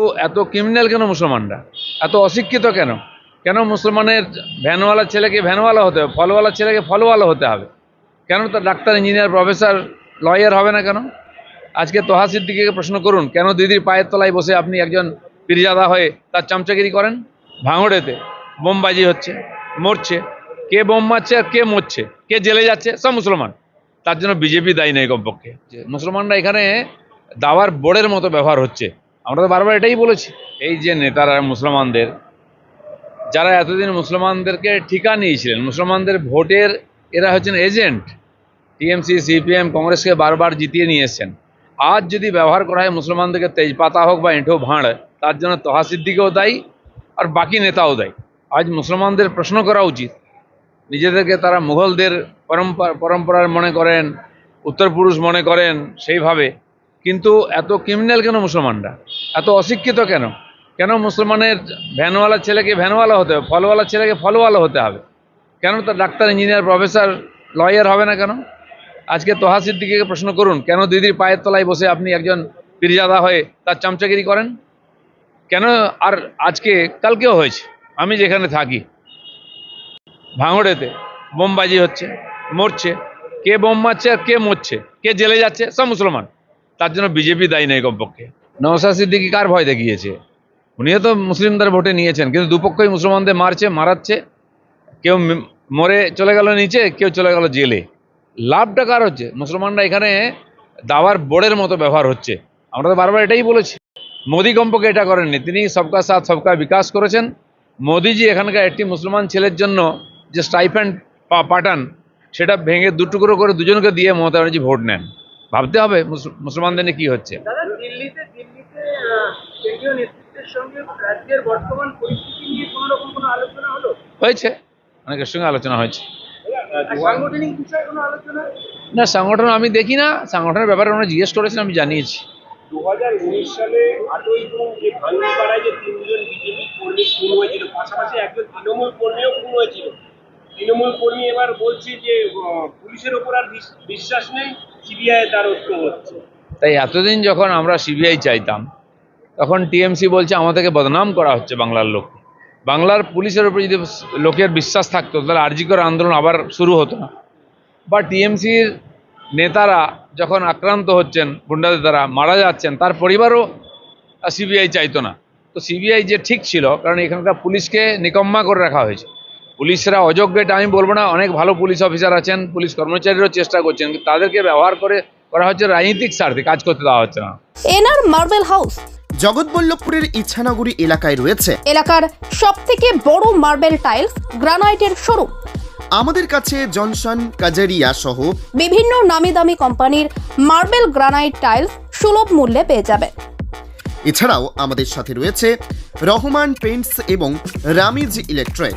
তো এত ক্রিমিনাল কেন মুসলমানরা? এত অশিক্ষিত কেন? কেন মুসলমানের ভ্যানওয়ালা ছেলেকে ভ্যানওয়ালা হতে হবে ফলওয়ালা ছেলেকে ফলওয়ালা হতে হবে? কেন তার ডাক্তার ইঞ্জিনিয়ার প্রফেসর লয়ার হবে না কেন? আজকে তোহা সিদ্দিকিকে প্রশ্ন করুন কেন দিদির পায়ের তলায় বসে আপনি একজন পীরজাদা হয়ে তার চামচাগিরি করেন? ভাঙড়েতে বোমবাজি হচ্ছে মরছে। কে বোম মারছে আর কে মরছে? কে জেলে যাচ্ছে? সব মুসলমান। তার জন্য বিজেপি দায়ী নেই কমপক্ষে। যে মুসলমানরা এখানে দাওয়ার বোর্ডের মতো ব্যবহার হচ্ছে। আমরা তো বারবার এটাই বলেছি। এই যে নেতারা মুসলমানদের, যারা এতদিন মুসলমানদেরকে ঠিকা নিয়েছিলেন, মুসলমানদের ভোটের এরা হচ্ছেন এজেন্ট। টিএমসি, সিপিএম, কংগ্রেসকে বারবার জিতিয়ে নিয়েছেন আজ যদি ব্যবহার করা হয় মুসলমানদেরকে তেজপাতা হোক বা এঁঠো ভাঁড়, তার জন্য তহা সিদ্দিকেও দায়ী আর বাকি নেতাও দায়ী। আজ মুসলমানদের প্রশ্ন করা উচিত। নিজেদেরকে তারা মুঘলদের পরম্পরা, পরম্পরার মনে করেন উত্তর পুরুষ মনে করেন সেইভাবে। কিন্তু এত ক্রিমিনাল কেন মুসলমানরা? এত অশিক্ষিত কেন? কেন মুসলমানের ভ্যানওয়ালা ছেলেকে ভ্যানওয়ালা হতে হবে, ফলওয়ালা ছেলেকে ফলওয়ালা হতে হবে? কেন তার ডাক্তার, ইঞ্জিনিয়ার, প্রফেসর, লয়ার হবে না কেন? আজকে তোহা সিদ্দিকিকে প্রশ্ন করুন, কেন দিদির পায়ের তলায় বসে আপনি একজন পীরজাদা হয়ে তার চামচাগিরি করেন? কেন আর আজকে, কালকেও হয়েছে, আমি যেখানে থাকি, ভাঙড়েতে বোমবাজি হচ্ছে, মরছে, কে বোম মারছে আর কে মরছে, কে জেলে যাচ্ছে, সব মুসলমান। তার জন্য বিজেপি দায়ী নেই কমপক্ষে। নওশাদ সিদ্দিকি কার ভয় দেখিয়েছে? উনিও তো মুসলিমদের ভোটে নিয়েছেন, কিন্তু দুপক্ষই মুসলমানদের মারছে, মারাচ্ছে। কেউ মরে চলে গেল নিচে, কেউ চলে গেল জেলে। লাভটা কার হচ্ছে? মুসলমানরা এখানে দাওয়ার বোর্ডের মতো ব্যবহার হচ্ছে। আমরা তো বারবার এটাই বলেছি। মোদি কম্পকে এটা করেননি। তিনি সবকা সাথ, সবকা বিকাশ করেছেন। মোদিজি এখানকার একটি মুসলমান ছেলের জন্য যে স্টাইফ্যান্ড পাঠান, সেটা ভেঙে দুটুকরো করে দুজনকে দিয়ে মমতা ব্যানার্জি ভোট নেন। ভাবতে হবে মুসলমানদের নিয়ে কী হচ্ছে। দিল্লিতে দিল্লিতে কেন্দ্রীয় নেতৃত্বের সঙ্গে রাজ্যের বর্তমান পরিস্থিতি নিয়ে কোনো রকম কোনো আলোচনা হলো? হয়েছে। অনেকের সঙ্গে আলোচনা হয়েছে। আর সাংগঠনিক বিষয়ে কোনো আলোচনা? না সংগঠন আমি দেখি না। সংগঠনের ব্যাপারে ওনারা জিজ্ঞেস করেছেন আমি জানিয়েছি। দু হাজার উনিশ সালে আটই জুন যে ভাঙ্গিপাড়ায় যে তিনজন বিজেপি কর্মী খুন হয়েছিল পাশাপাশি একজন তৃণমূল কর্মীও খুন হয়েছিল। তৃণমূল কর্মী এবার বলছে যে পুলিশের ওপর আর বিশ্বাস নেই সিবিআই দ্বারস্থ হচ্ছে। তাই এতদিন যখন আমরা সিবিআই চাইতাম, তখন টিএমসি বলছে আমাদেরকে বদনাম করা হচ্ছে বাংলার লোক। বাংলার পুলিশের উপর যদি লোকের বিশ্বাস থাকতো, তাহলে আরজিকর আন্দোলন আবার শুরু হতো না। বা টিএমসির নেতারা যখন আক্রান্ত হচ্ছেন, গুন্ডাদের দ্বারা মারা যাচ্ছেন, তার পরিবারও সিবিআই চাইতো না। তো সিবিআই যে ঠিক ছিল, কারণ এখানকার পুলিশকে নিকম্মা করে রাখা হয়েছে। পুলিশরা অযোগ্য এটা আমি বলব না, অনেক ভালো পুলিশ অফিসার আছেন, পুলিশ কর্মচারীরাও চেষ্টা করছেন তাদেরকে ব্যবহার করে করা হচ্ছে রাজনৈতিক স্বার্থে কাজ করতে দেওয়া হচ্ছে না। NR marble house. জগৎবল্লভপুরের ইচ্ছানগরী এলাকায় রয়েছে। এলাকার সব থেকে বড় মার্বেল টাইলস গ্রানাইটের শোরুম। আমাদের কাছে জনসন কাজারিয়া সহ বিভিন্ন নামি দামি কোম্পানির মার্বেল গ্রানাইট টাইলস সুলভ মূল্যে পেয়ে যাবে এছাড়াও আমাদের সাথে রয়েছে রহমান পেন্টস এবং রামিজ ইলেকট্রিক।